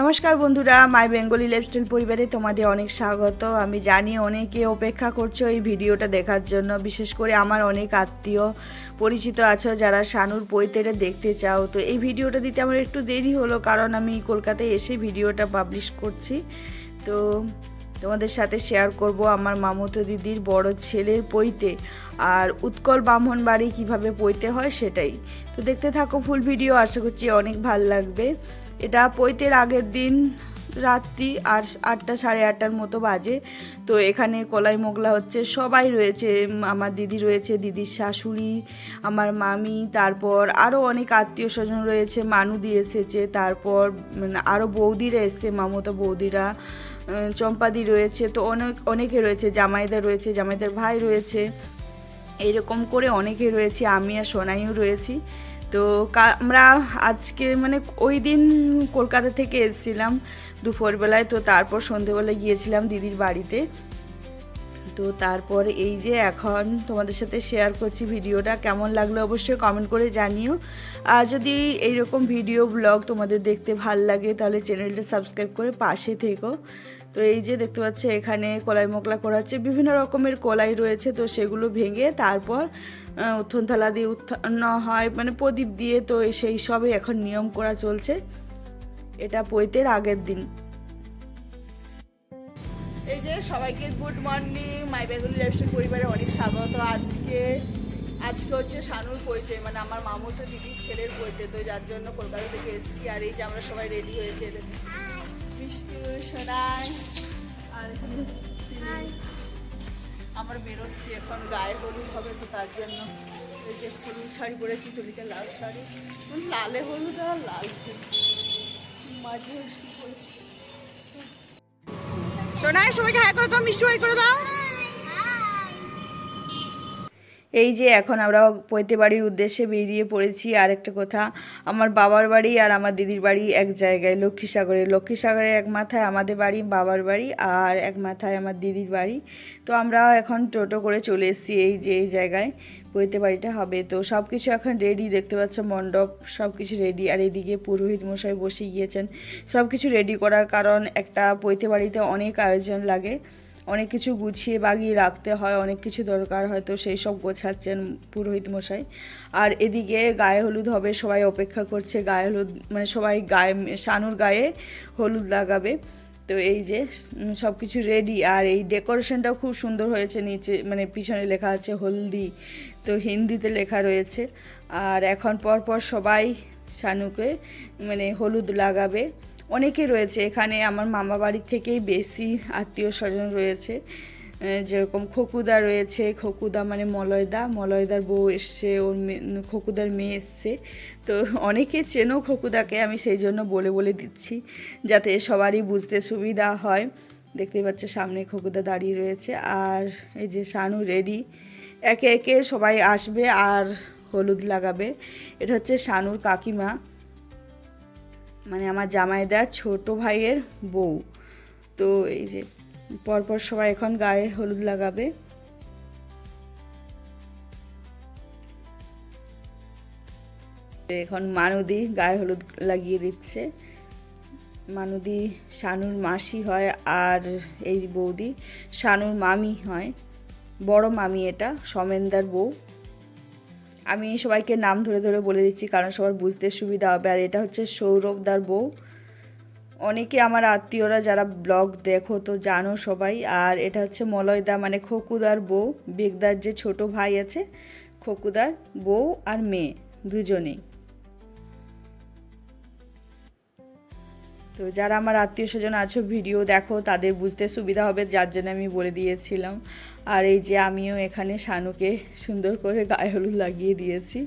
নমস্কার বন্ধুরা মাই বেঙ্গলি লাইফস্টাইল পরিবারে তোমাদের অনেক স্বাগত। আমি জানি অনেকে অপেক্ষা করছ এই ভিডিওটা দেখার জন্য। বিশেষ করে আমার অনেক আত্মীয় পরিচিত আছো যারা শানুর পৈতেরে দেখতে চাও। তো এই ভিডিওটা দিতে আমার একটু দেরি হলো, কারণ আমি কলকাতায় এসে ভিডিওটা পাবলিশ করছি। তো তোমাদের সাথে শেয়ার করব আমার মামতো দিদির বড় ছেলের পৈতে আর উৎকল ব্রাহ্মণ বাড়ি কীভাবে পৈতে হয় সেটাই। তো দেখতে থাকো ফুল ভিডিও, আশা করছি অনেক ভালো লাগবে। এটা পৈতের আগের দিন রাত্রি আর আটটা সাড়ে আটটার মতো বাজে। তো এখানে কলাই মোগলা হচ্ছে, সবাই রয়েছে আমার দিদি রয়েছে, দিদির শাশুড়ি, আমার মামি, তারপর আরও অনেক আত্মীয় স্বজন রয়েছে মানুদি এসেছে, তারপর আরও বৌদিরা এসছে, মামতো বৌদিরা চম্পাদি রয়েছে, তো অনেক, অনেকে রয়েছে, জামাইদা রয়েছে, জামাইদার ভাই রয়েছে। এইরকম করে অনেকে রয়েছে, আমি আর সোনাইও রয়েছি। তো আমরা আজকে মানে ওই দিন কলকাতা থেকে এসেছিলাম দুপুরবেলায়, তো তারপর সন্ধেবেলায় গিয়েছিলাম দিদির বাড়িতে। তো তারপর এই যে এখন তোমাদের সাথে শেয়ার করছি ভিডিওটা কেমন লাগল অবশ্যই কমেন্ট করে জানিও। আর যদি এইরকম ভিডিও ব্লগ তোমাদের দেখতে ভালো লাগে তাহলে চ্যানেলটা সাবস্ক্রাইব করে পাশে থেকো। তো এই যে দেখতে পাচ্ছ এখানে কলাই মোকলা করা হচ্ছে। বিভিন্ন রকমের কলাই রয়েছে তো সেগুলো ভেঙে তারপর আহ, উত্থন থালা দিয়ে উত্থান হয় মানে প্রদীপ দিয়ে তো সেই সবই এখন নিয়ম করা চলছে। এটা পৈতের আগের দিন। এই যে সবাইকে good morning my Bengali lifestyle পরিবারে অনেক স্বাগত। আজকে আজকে হচ্ছে শানুর পৈতে মানে আমার মামতো দিদির ছেলের পৈতে তো যার জন্য কলকাতা থেকে এসেছি। আর এই যে আমরা সবাই রেডি হয়েছে মিষ্টি সোনাই আর। আমরা বেরোচ্ছি এখন গায়ে হলুদ হবে তো তার জন্য। এই যে হলুদ শাড়ি পরেছি তুলিতে লাল শাড়ি। লালে হলুদ আর লাল মাঝে এসে সোনাই সবাইকে হাই করে দাও, মিষ্টি হাই করে দাও। এই যে এখন আমরা পৈতে বাড়ির উদ্দেশ্যে বেরিয়ে পড়েছি আর একটা কথা। আমার বাবার বাড়ি আর আমার দিদির বাড়ি এক জায়গায়, লক্ষ্মীসাগরে। লক্ষ্মীসাগরের এক মাথায় আমাদের বাড়ি, বাবার বাড়ি, আর এক মাথায় আমার দিদির বাড়ি। তো আমরা এখন টোটো করে চলে এসেছি এই যে, এই জায়গায়। পৈতে বাড়িটা হবে। তো সব কিছু এখন রেডি দেখতে পাচ্ছ মণ্ডপ সব কিছু রেডি আর এদিকে পুরোহিত মশাই বসে গিয়েছেন। সব কিছু রেডি করার কারণ একটা পৈতে বাড়িতে অনেক আয়োজন লাগে। অনেক কিছু গুছিয়ে বাগিয়ে রাখতে হয়, অনেক কিছু দরকার হয়, তো সেই সব গোছাচ্ছেন পুরোহিত মশাই। আর এদিকে গায়ে হলুদ হবে, সবাই অপেক্ষা করছে। গায়ে হলুদ মানে সবাই গায়ে, শানুর গায়ে হলুদ লাগাবে। তো এই যে সব কিছু রেডি আর এই ডেকোরেশনটাও খুব সুন্দর হয়েছে নিচে মানে পিছনে লেখা আছে হলদি, তো হিন্দিতে লেখা রয়েছে। আর এখন পরপর পর সবাই শানুকে মানে হলুদ লাগাবে। অনেকে রয়েছে এখানে, আমার মামা বাড়ির থেকেই বেশি আত্মীয় স্বজন রয়েছে। যেরকম খকুদা রয়েছে, খকুদা মানে মলয়দা, মলয়দার বউ এসছে, ওর খকুদার মেয়ে এসছে। তো অনেকে চেনো খকুদাকে, আমি সেই জন্য বলে বলে দিচ্ছি, যাতে সবারই বুঝতে সুবিধা হয়। দেখতে পাচ্ছ, সামনে খকুদা দাঁড়িয়ে রয়েছে, আর এই যে শানু রেডি। একে একে সবাই আসবে আর হলুদ লাগাবে। এটা হচ্ছে শানুর কাকিমা মানে আমার জামাইদার ছোট ভাইয়ের বউ। তো এই যে পরপর সবাই এখন গায়ে হলুদ লাগাবে। এখন মানুদি গায়ে হলুদ লাগিয়ে দিচ্ছে। মানুদি, শানুর মাসি হয় আর এই বৌদি, শানুর মামি হয়। বড় মামি এটা, সমেনদার বউ। আমি সবাইকে নাম ধরে ধরে বলে দিচ্ছি কারণ সবার বুঝতে সুবিধা হবে। আর এটা হচ্ছে সৌরভদার বউ। অনেকে আমার আত্মীয়রা যারা ব্লগ দেখো তো জানো সবাই। আর এটা হচ্ছে মলয়দা মানে খকুদার বউ, বেগদার যে ছোট ভাই আছে, খকুদার বউ আর মেয়ে দুজনেই। তো যারা আমার আত্মীয় স্বজন আছো, ভিডিও দেখো, তাদের বুঝতে সুবিধা হবে, যার জন্য আমি বলে দিয়েছিলাম। আর এই যে আমিও এখানে শানুকে সুন্দর করে গায়ে হলুদ লাগিয়ে দিয়েছি।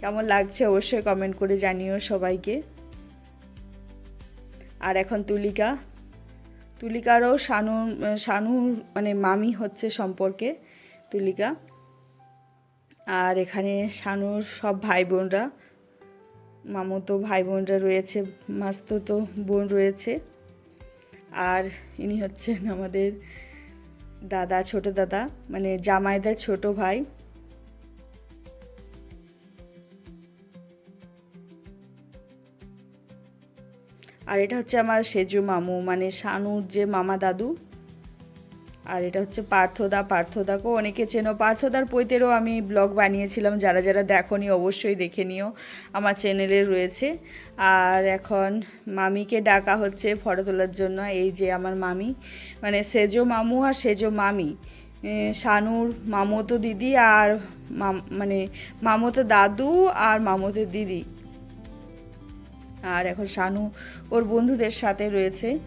কেমন লাগছে অবশ্যই কমেন্ট করে জানিও সবাইকে। আর এখন তুলিকা। তুলিকারও শানু, শানুর মানে মামি হচ্ছে সম্পর্কে, তুলিকা। আর এখানে শানুর সব ভাই বোনরা মামতো ভাই বোনরা রয়েছে, মাস্ততো বোন রয়েছে। আর ইনি হচ্ছেন আমাদের দাদা, ছোট দাদা মানে জামাইদার ছোট ভাই। আর এটা হচ্ছে আমার সেজু মামু মানে শানুর যে মামা দাদু। আর এটা হচ্ছে পার্থদা, পার্থদাকেও অনেকে চেনো। পার্থদার পৈতেরও আমি ব্লগ বানিয়েছিলাম, যারা যারা দেখনি অবশ্যই দেখে নিও, আমার চ্যানেলে রয়েছে। আর এখন মামিকে ডাকা হচ্ছে ফটো তোলার জন্য, এই যে আমার মামি। মানে সেজো মামু আর সেজো মামি। শানুর মামতো দিদি আর মানে মামতো দাদু আর মামতো দিদি। আর এখন শানু ওর বন্ধুদের সাথে রয়েছে।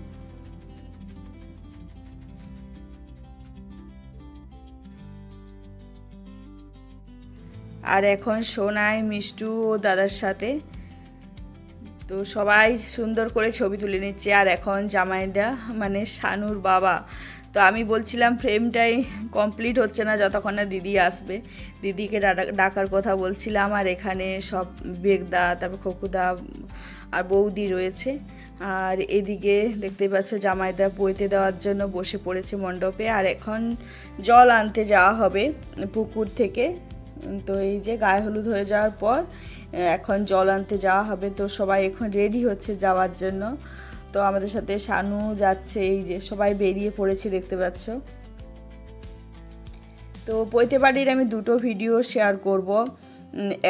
আর এখন সোনাই, মিষ্টু ও দাদার সাথে। তো সবাই সুন্দর করে ছবি তুলে নিচ্ছে। আর এখন জামাইদা মানে শানুর বাবা তো আমি বলছিলাম ফ্রেমটাই কমপ্লিট হচ্ছে না, যতক্ষণ না দিদি আসবে। দিদিকে ডাকার কথা বলছিলাম, আর এখানে সব বেগদা, তারপর খকুদা আর বৌদি রয়েছে। আর এদিকে দেখতে পাচ্ছ, জামাইদা বইতে দেওয়ার জন্য বসে পড়েছে মণ্ডপে। আর এখন জল আনতে যাওয়া হবে পুকুর থেকে। তো এই যে গায়ে হলুদ হয়ে যাওয়ার পর, এখন জল আনতে যাওয়া হবে। তো সবাই এখন রেডি হচ্ছে যাওয়ার জন্য। তো আমাদের সাথে শানু যাচ্ছে, এই যে সবাই বেরিয়ে পড়েছে দেখতে পাচ্ছ। তো পৈতে বাড়ির আমি দুটো ভিডিও শেয়ার করব।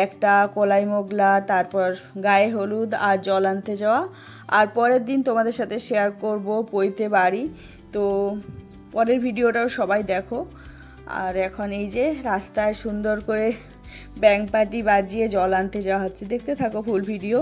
একটা কলাই মোগলা, তারপর গায়ে হলুদ আর জল আনতে যাওয়া। আর পরের দিন তোমাদের সাথে শেয়ার করব পৈতে বাড়ি তো পরের ভিডিওটাও সবাই দেখো। আর এখন এই যে রাস্তায় সুন্দর করে ব্যাং পার্টি বাজিয়ে জল আনতে যাওয়া হচ্ছে। দেখতে থাকো ফুল ভিডিও।